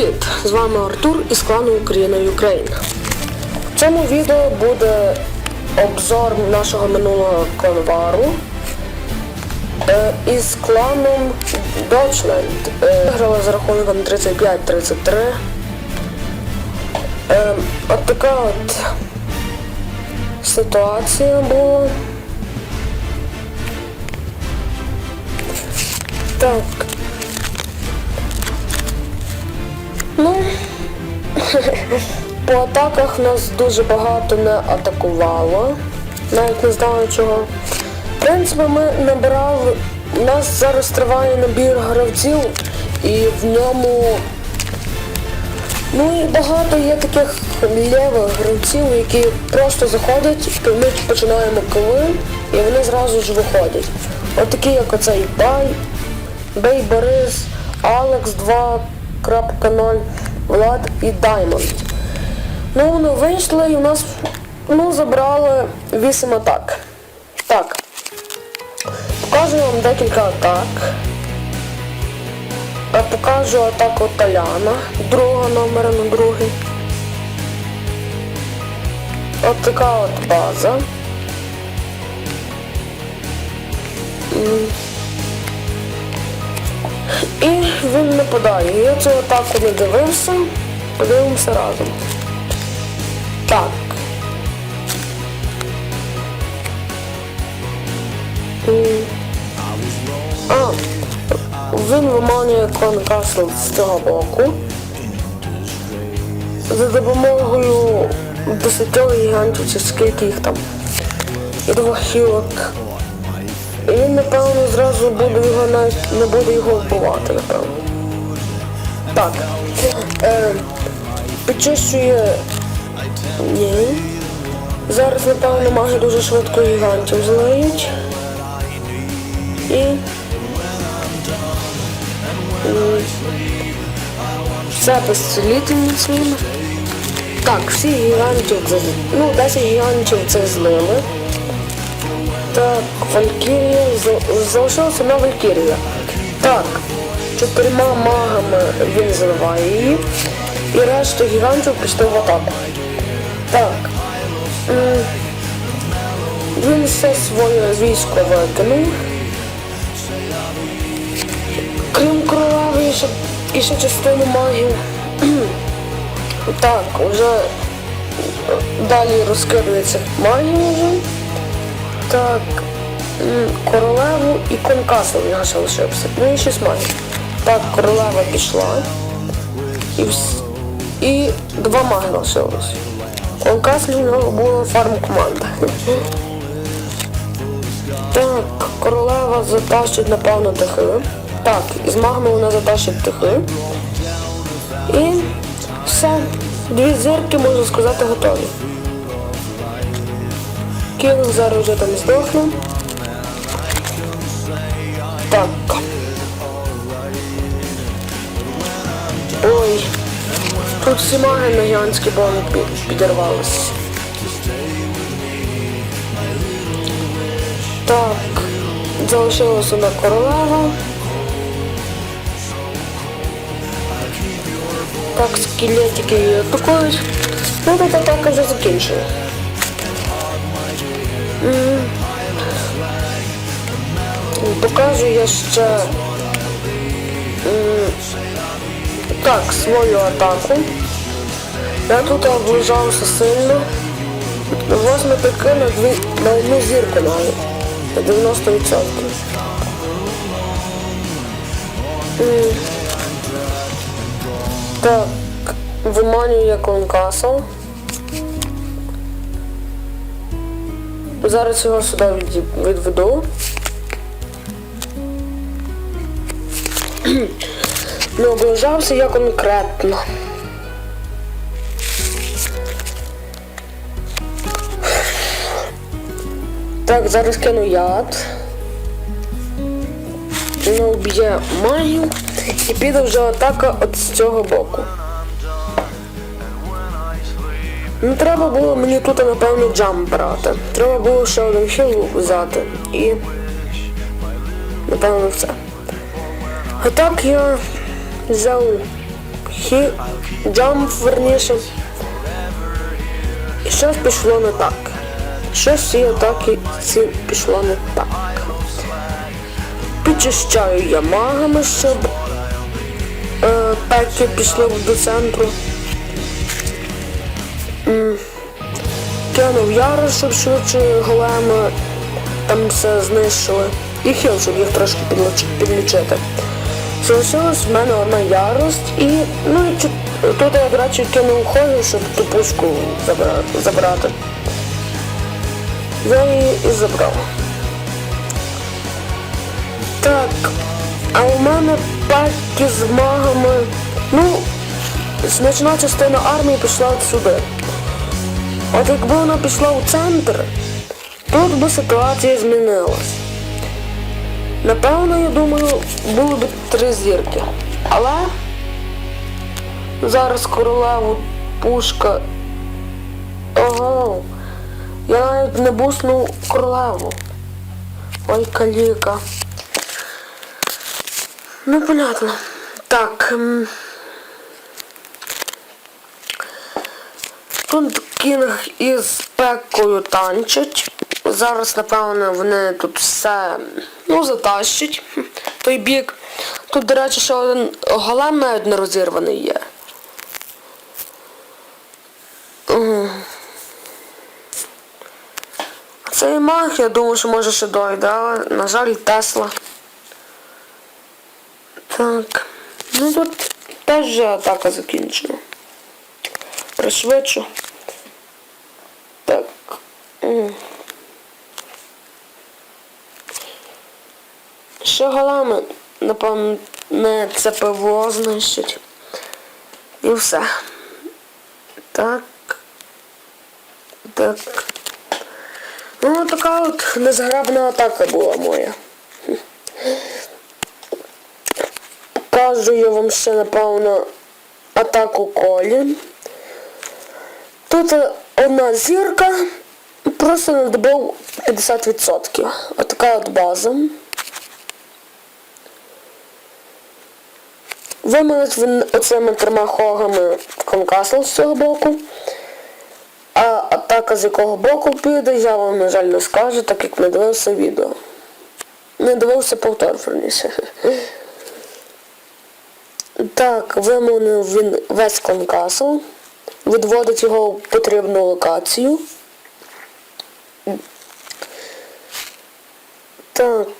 Привіт! З вами Артур із клану Україна Україна. В цьому відео буде обзор нашого минулого конвару е, із кланом Deutschland. Е, Виграли за рахунком 35-33. Е, от така от ситуація була. Так. Ну, по атаках нас дуже багато не атакувало. Навіть не знаю чого. В принципі, ми набирали. У нас зараз триває набір гравців і в ньому. Ну і багато є таких лівих гравців, які просто заходять, ми починаємо коли, і вони зразу ж виходять. От такі, як оцей Бай, Бей Борис, Алекс 2.0, Влад і Даймонд. Ну, вони вийшли і в нас ну, забрали 8 атак. Так. Покажу вам декілька атак. Я покажу атаку Таляна, другого номера на другий. От така от база. І він нападає. Я цю атаку не дивився. Подивимося разом. Так. А, він виманює конкасл з цього боку. За допомогою 10 гігантів чи скільки їх там. І двох хілок. Він, напевно, зразу буде його навіть не буде його вбивати, напевно. Так. Е, підчищує. Ні. Зараз, напевно, маги дуже швидко гігантів злиють. І. Все безцілітельні своїми. Так, всі гігантів це. Ну, 10 гігантів це злили. Так, Валькірія. Залишилася одна Валькірія. Так, чотирма магами він зливає її. І решту гігантів пішли в атаку. Так. Він все своє військо викинув. Крім королеви і ще, і ще частину магів. так, вже далі розкидується магія вже. Так, королеву і конкасл в ще лишився. Ну і шість магів. Так, королева пішла. І, вс- і два маги лишилось. Конкаслі в нього була фарм команда. Так, королева затащить, напевно, тихи. Так, із магами вона затащить тихи. І все. Дві зірки, можна сказати, готові. Кінг зараз вже там здохне. Так. Ой. Тут всі маги на гігантський бомб під- підірвались. Так. Залишилася одна королева. Так, скелетики її атакують. Ну тут атака вже закінчена. Покажу я ще так, свою атаку. Я тут оближався сильно. Восьми піки на, дві, на одну зірку навіть. На 90%. М. Так, виманює конкасл. Зараз його сюди відведу. Не облажався я конкретно. Так, зараз кину яд. Не вб'є магію і піде вже атака от з цього боку. Не треба було мені тут, напевно, джамп брати. Треба було ще один хіл взяти. І напевно все. А так я взяв хі... джамп, верніше. І щось пішло не так. Щось ці атаки ці пішло не так. Підчищаю я магами, щоб е, пеки пішли до центру. Кинув яру, щоб швидше големи там все знищили. І хіл, щоб їх трошки підлічити. Залишилась в мене одна ярость і ну і тут я радше кинув хою, щоб ту пушку забрати. Я її і забрав. Так, а у мене паки з магами. Ну, значна частина армії пішла от сюди. От якби вона пішла у центр, тут би ситуація змінилась. Напевно, я думаю, було б три зірки. Але зараз королеву пушка. Ого. Я навіть не буснув королеву. Ой, каліка. Ну, понятно. Так. ем, Тут кінг із пекою танчать. Зараз, напевно, вони тут все ну, затащать. Той бік. Тут, до речі, ще один голем навіть не розірваний є. Цей маг, я думаю, що може ще дойде, але, на жаль, Тесла. Так. Ну тут теж атака закінчена. Пришвидшу. Так. М. Голами, напевно, не це ПВО знищить. І все. Так. Так. Ну, така от незграбна атака була моя. Кажу я вам ще, напевно, атаку колі. Тут одна зірка, просто не 50%. Отака от база. Вимилить він оцими трьома хогами конкасл з цього боку. А атака з якого боку піде, я вам, на жаль, не скажу, так як не дивився відео. Не дивився повтор, верніше. Так, вимовив він весь конкасл, відводить його в потрібну локацію. Так.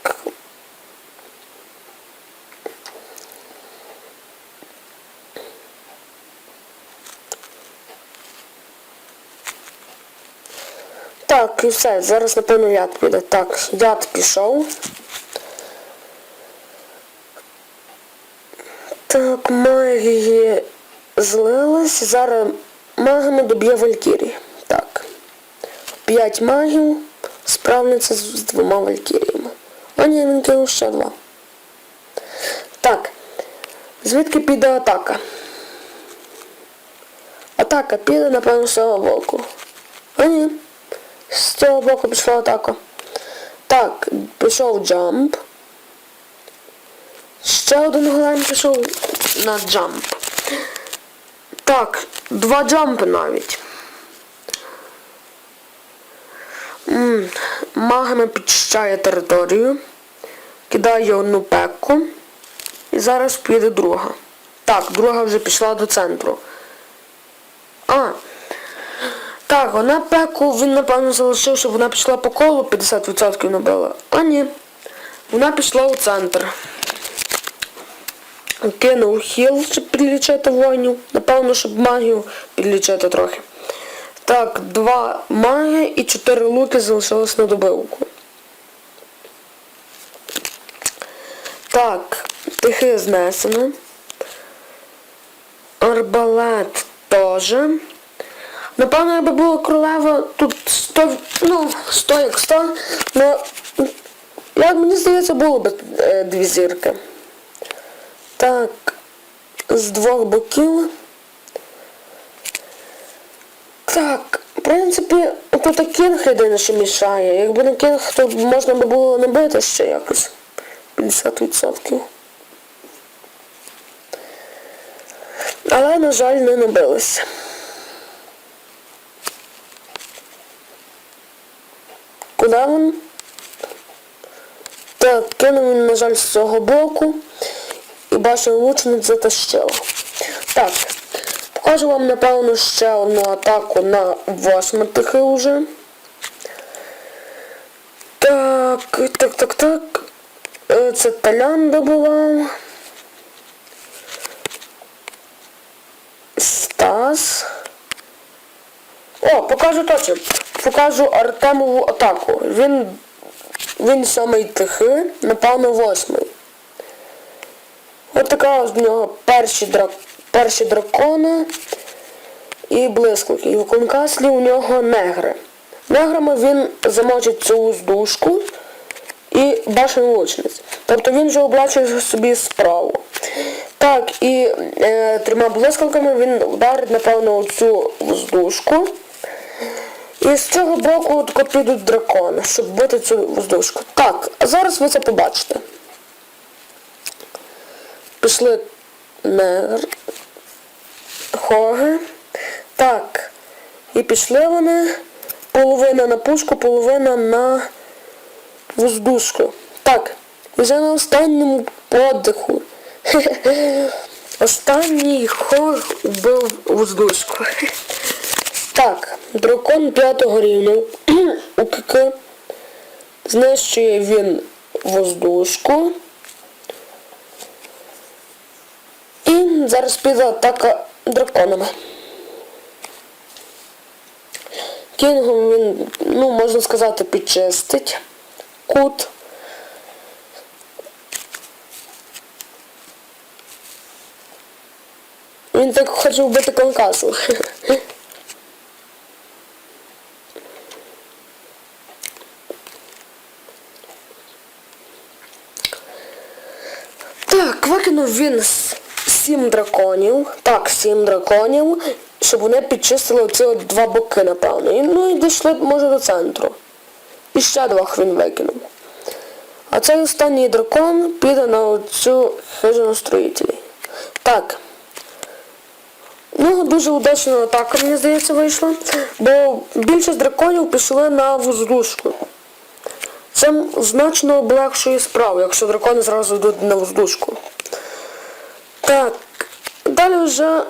І все, зараз напевно яд піде. Так, яд пішов. Так, магії злилась. Зараз магами доб'є Валькірії. Так. П'ять магів справляться з, з двома Валькіріями. А ні, він кинув ще два. Так. Звідки піде атака? Атака піде, напевно, з цього боку. А ні. Цього боку пішла атака. Так, пішов джамп. Ще один голем пішов на джамп. Так, два джампи навіть. Магами підчищає територію. Кидає одну пекку. І зараз піде друга. Так, друга вже пішла до центру. А, так, вона пеку, він напевно залишив, щоб вона пішла по колу 50% набила. А ні. Вона пішла у центр. Кинув хіл, щоб підлічити воїнів. Напевно, щоб магію підлічити трохи. Так, два маги і чотири луки залишилось на добивку. Так, тихе знесено. Арбалет теж. Напевно, якби була королева тут 100, ну, 100 як 100, ну, як мені здається, було б е, дві зірки. Так, з двох боків. Так, в принципі, тут кінг єдине, що мішає. Якби не кінг, то можна би було набити ще якось. 50%. Але, на жаль, не набилися. Куди? Так, кинув він, на жаль, з цього боку. І бачив лучниць затащило. Так, покажу вам, напевно, ще одну атаку на восьмитихи вже. Так, так, так, так. Е, Це талян добував. Стас. О, покажу точно. Покажу Артемову атаку. Він. Він самий тихий, напевно, восьмий. От така в нього перші, драк... перші дракони і блискавки. І в конкаслі у нього негри. Неграми він замочить цю воздушку і башню лучниць. Тобто він вже облачує собі справу. Так, і е, трьома блискавками він вдарить, напевно, оцю воздушку. І з цього боку тако підуть дракони, щоб бити цю воздушку. Так, а зараз ви це побачите. Пішли негр. Хоги. Так. І пішли вони. Половина на пушку, половина на воздушку. Так. Вже на останньому подиху. Останній хог вбив воздушку. Так, дракон п'ятого рівня у КК. Знищує він воздушку. І зараз піде атака драконами. Кінгом він, ну, можна сказати, підчистить кут. Він так хоче вбити конкасу. Так, викинув він с- сім драконів. Так, сім драконів, щоб вони підчистили оці два боки, напевно. І, ну і дійшли, може, до центру. І ще двох він викинув. А цей останній дракон піде на оцю хижину строїтелі. Так. Ну, дуже удачна атака, мені здається, вийшла. Бо більшість драконів пішли на воздушку. Це значно облегшує справу, якщо дракони зразу йдуть на воздушку. Так, далі вже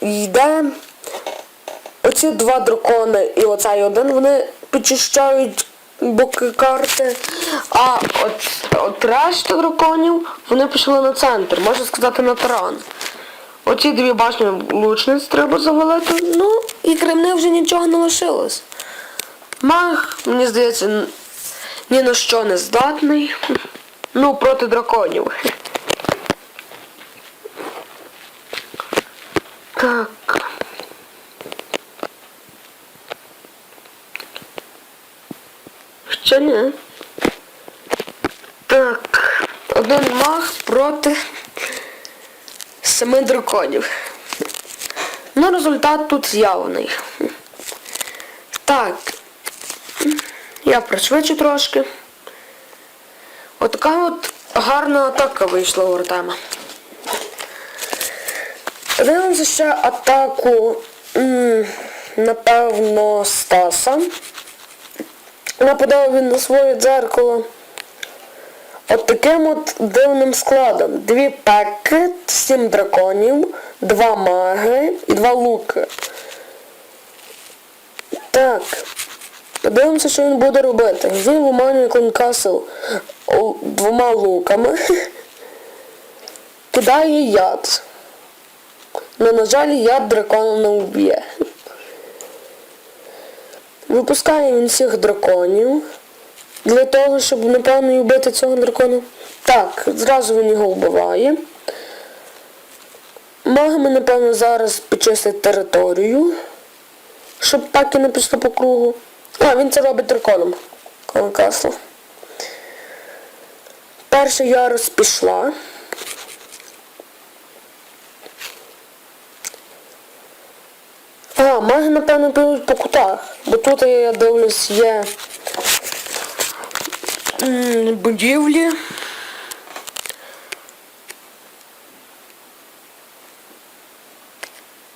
йде оці два дракони і оцей один, вони підчищають боки карти, а от, от решта драконів вони пішли на центр, можна сказати на таран. Оці дві башні лучниць треба завалити, ну і крім них вже нічого не лишилось. Маг, мені здається, ні на що не здатний. Ну, проти драконів. Так. Ще ні. Так. Один маг проти семи драконів. Ну, результат тут явний. Так. Я пришвидшу трошки. Отака от гарна атака вийшла у Артема. Дивимося ще атаку, напевно, Стаса. Нападав він на своє дзеркало. От таким от дивним складом. Дві пеки, сім драконів, два маги і два луки. Так. Подивимося, що він буде робити. Він виманює конкасл о, двома луками. Кидає яд. Но, на жаль, яд дракона не вб'є. Випускає він всіх драконів. Для того, щоб, напевно, вбити цього дракона. Так, зразу він його вбиває. Магами, напевно, зараз підчистить територію. Щоб паки не пішло по кругу. А, він це робить драконом. Конкасло. Перша ярус пішла. А, маги, напевно, підуть по кутах. Бо тут, я дивлюсь, є будівлі.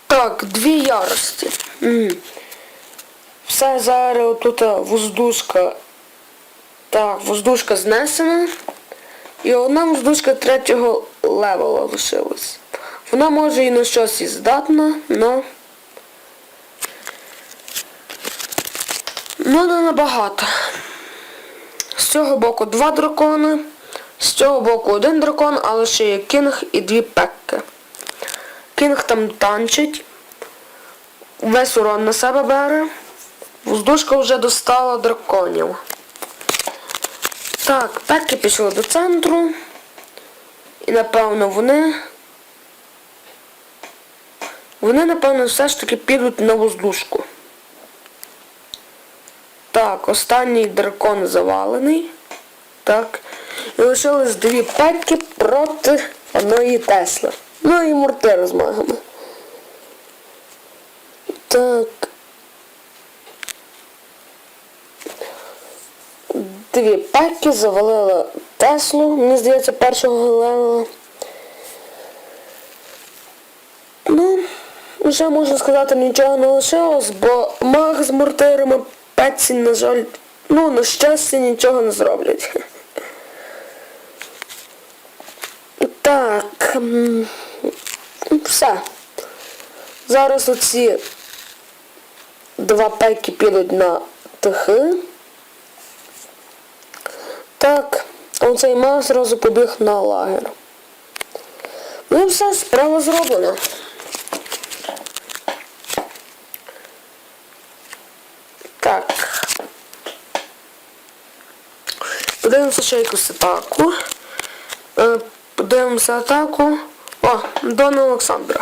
Так, дві ярості. Все зараз тут воздушка. Так, воздушка знесена. І одна воздушка третього левела лишилась. Вона може і на щось і здатна, но. Ну не набагато. З цього боку два дракони, з цього боку один дракон, але ще є кінг і дві пекки. Кінг там танчить, весь урон на себе бере. Воздушка вже достала драконів. Так, пеки пішли до центру. І напевно вони. Вони, напевно, все ж таки підуть на воздушку. Так, останній дракон завалений. Так. І лишились дві пеки проти одної Тесли. Ну і мортира з магами. Так. Дві пеки завалили Теслу, мені здається, першого левела. Ну, вже можна сказати, нічого не лишилось, бо маг з мортирами пеці, на жаль, ну, на щастя, нічого не зроблять. Так. Все. Зараз оці два пеки підуть на тихи. Так, оцей маг зразу побіг на лагер. Ну все, справа зроблена. Так. Подивимося ще якусь атаку. Е, Подивимося атаку. О, Дона Олександра.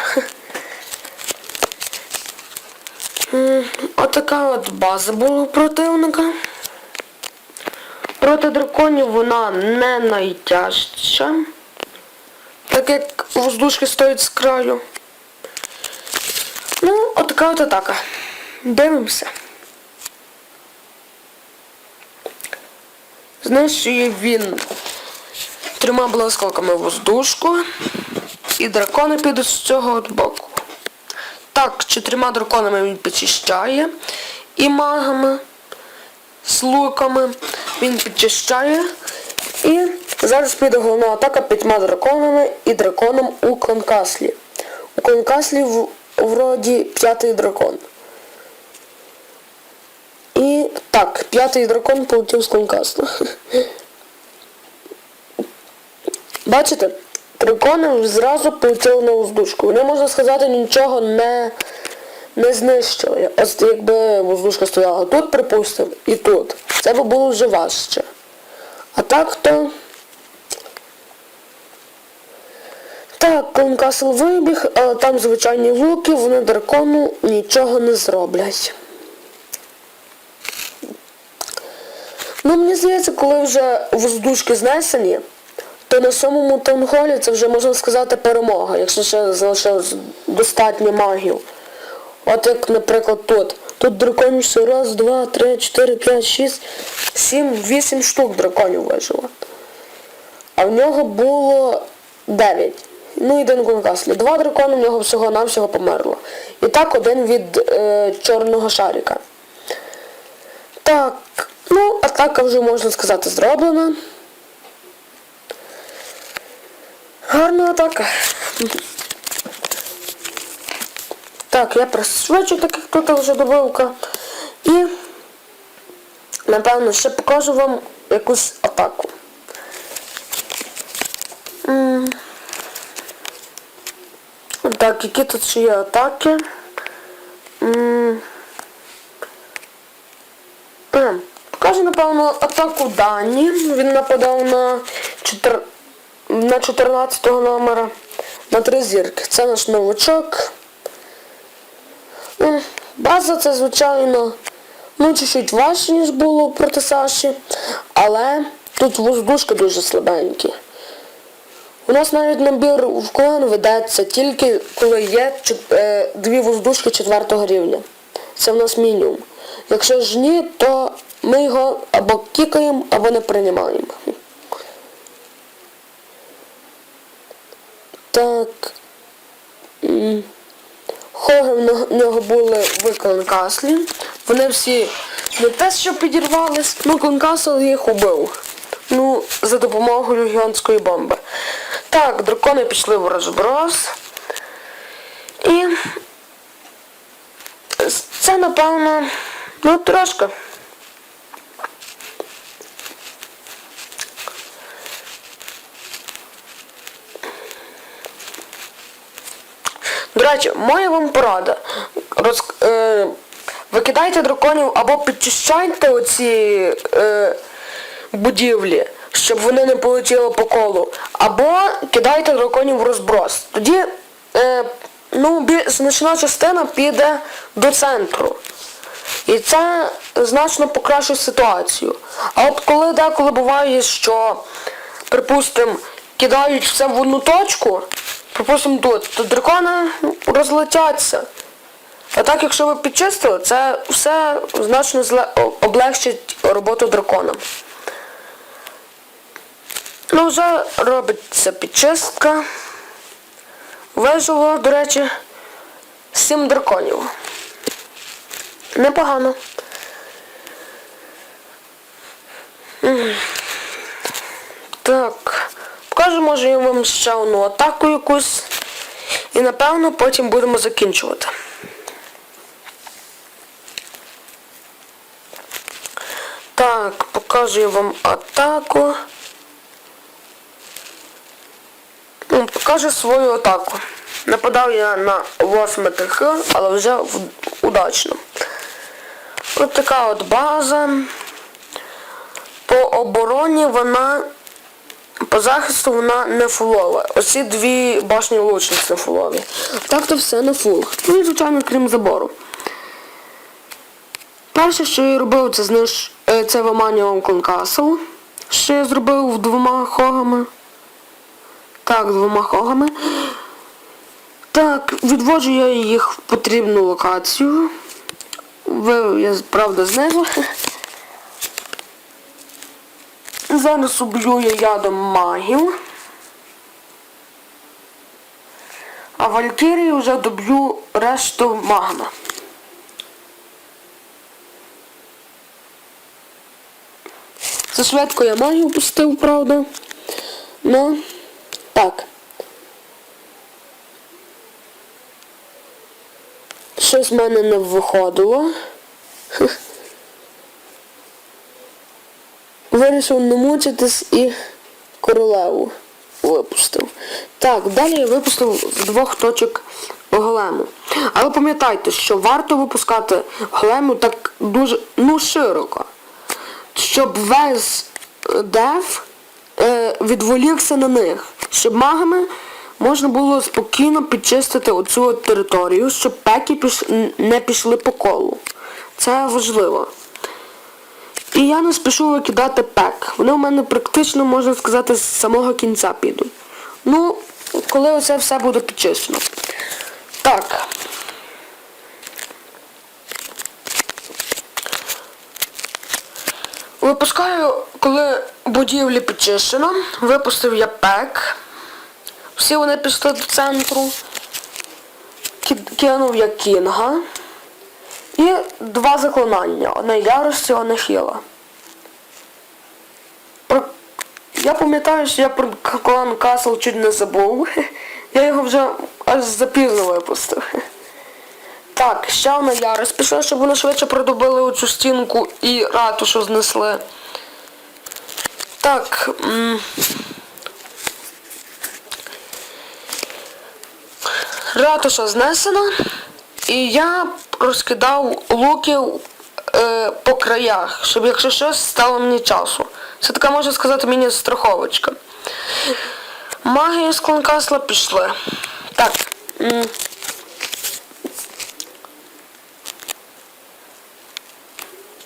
Отака от база була противника. Проти драконів вона не найтяжча. Так як воздушки стоять з краю. Ну, отака от атака. Дивимося. Знищує він трьома блискавками воздушку. І дракони підуть з цього боку. Так, чотирма драконами він підчищає. І магами з луками він підчищає. І зараз піде головна атака п'ятьма драконами і драконом у конкаслі. У конкаслі вроді п'ятий дракон. Так, п'ятий дракон полетів з конкасла. Бачите, дракони зразу полетіли на воздушку. Вони, можна сказати, нічого не, не знищили. Ось якби воздушка стояла тут, припустимо, і тут. Це б було вже важче. А так то. Так, Конкасл вибіг, але там звичайні луки, вони дракону нічого не зроблять. Ну, мені здається, коли вже воздушки знесені, то на самому таунхолі це вже можна сказати перемога, якщо ще залишилось достатньо магів. От як, наприклад, тут. Тут драконів ще раз, два, три, чотири, п'ять, шість, сім, вісім штук драконів вижило. А в нього було дев'ять. Ну і один конкаслі. Два дракони в нього всього-навсього померло. І так один від е, чорного шарика. Так, ну, атака вже можна сказати зроблена. Гарна атака. Так, я пришвидшу, так як тут вже добавка. І напевно ще покажу вам якусь атаку. Так, які тут ще є атаки? М. А, Покажу, напевно, атаку Дані. Він нападав на 4 на 14 номера на три зірки. Це наш новачок. Ну, база це, звичайно, ну, чуть-чуть важче, ніж було проти Саші, але тут воздушки дуже слабенькі. У нас навіть набір в клан ведеться тільки коли є е, дві воздушки четвертого рівня. Це в нас мінімум. Якщо ж ні, то ми його або кікаємо, або не приймаємо. Так. Хоги в нього- були в Кланкаслі. Вони всі не те, що підірвались, ну Кланкасл їх убив. Ну, за допомогою гігантської бомби. Так, дракони пішли в розброс. І це, напевно, ну трошки. До речі, моя вам порада. Роз, е, викидайте драконів або підчищайте оці е, будівлі, щоб вони не полетіли по колу, або кидайте драконів в розброс. Тоді е, ну, значна частина піде до центру. І це значно покращить ситуацію. А от коли деколи буває, що, припустимо, кидають все в одну точку, припустимо тут, то дракони розлетяться. А так, якщо ви підчистили, це все значно зле- облегчить роботу драконам. Ну, вже робиться підчистка. Вижило, до речі, сім драконів. Непогано. Так. Покажу, може, я вам ще одну атаку якусь. І напевно потім будемо закінчувати. Так, покажу вам атаку. Ну, Покажу свою атаку. Нападав я на 8 ТХ, але вже удачно. Ось така от база. По обороні вона, по захисту вона не фулова. Оці дві башні лучниць не фулові. Так то все не фул. Ну і звичайно, крім забору. Перше, що я робив, це зниж... е, це виманював Конкасл. Що я зробив двома хогами. Так, двома хогами. Так, відводжу я їх в потрібну локацію. Ви, я правда знизу. Зараз уб'ю я ядом магів. А Валькірії вже доб'ю решту магна. Це швидко я магію пустив, правда. Ну, так. Щось в мене не виходило. Вирішив не мучитись і королеву випустив. Так, далі я випустив з двох точок голему. Але пам'ятайте, що варто випускати голему так дуже ну широко, щоб весь дев е, відволікся на них, щоб магами можна було спокійно підчистити оцю територію, щоб пеки піш... не пішли по колу. Це важливо. І я не спішу викидати пек. Вони у мене практично, можна сказати, з самого кінця підуть. Ну, коли оце все буде підчищено. Так. Випускаю, коли будівлі підчищено, випустив я пек. Всі вони пішли до центру. Кинув я кінга. І два заклинання. Одне ярості, одне хіла. Про... Я пам'ятаю, що я про клан Касл чуть не забув. Я його вже аж запізно випустив. Так, ще одна ярость пішла, щоб вони швидше продобили оцю стінку і ратушу знесли. Так. Ратуша знесена. І я розкидав луків е, по краях, щоб якщо щось стало мені часу. Це така можна сказати мені страховочка. Магія з кланкасла пішли. Так.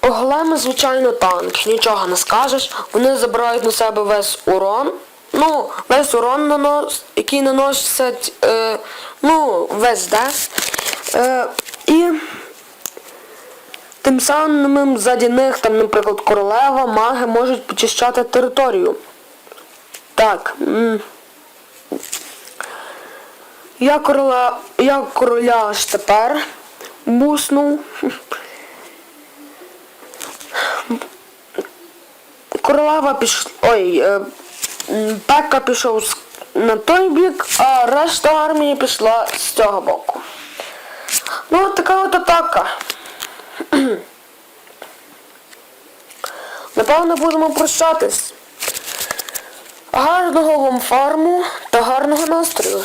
Големи, звичайно, танк, нічого не скажеш. Вони забирають на себе весь урон. Ну, весь урон нанос, який наносять, е, ну, весь деф. Е, і тим самим ззаді них, там, наприклад, королева, маги можуть почищати територію. Так. Я короля, я короля аж тепер буснув. Королева пішла. Ой, е, м, Пекка пішов на той бік, а решта армії пішла з цього боку. Ну, от така от атака. Напевно, будемо прощатись. Гарного вам фарму та гарного настрою.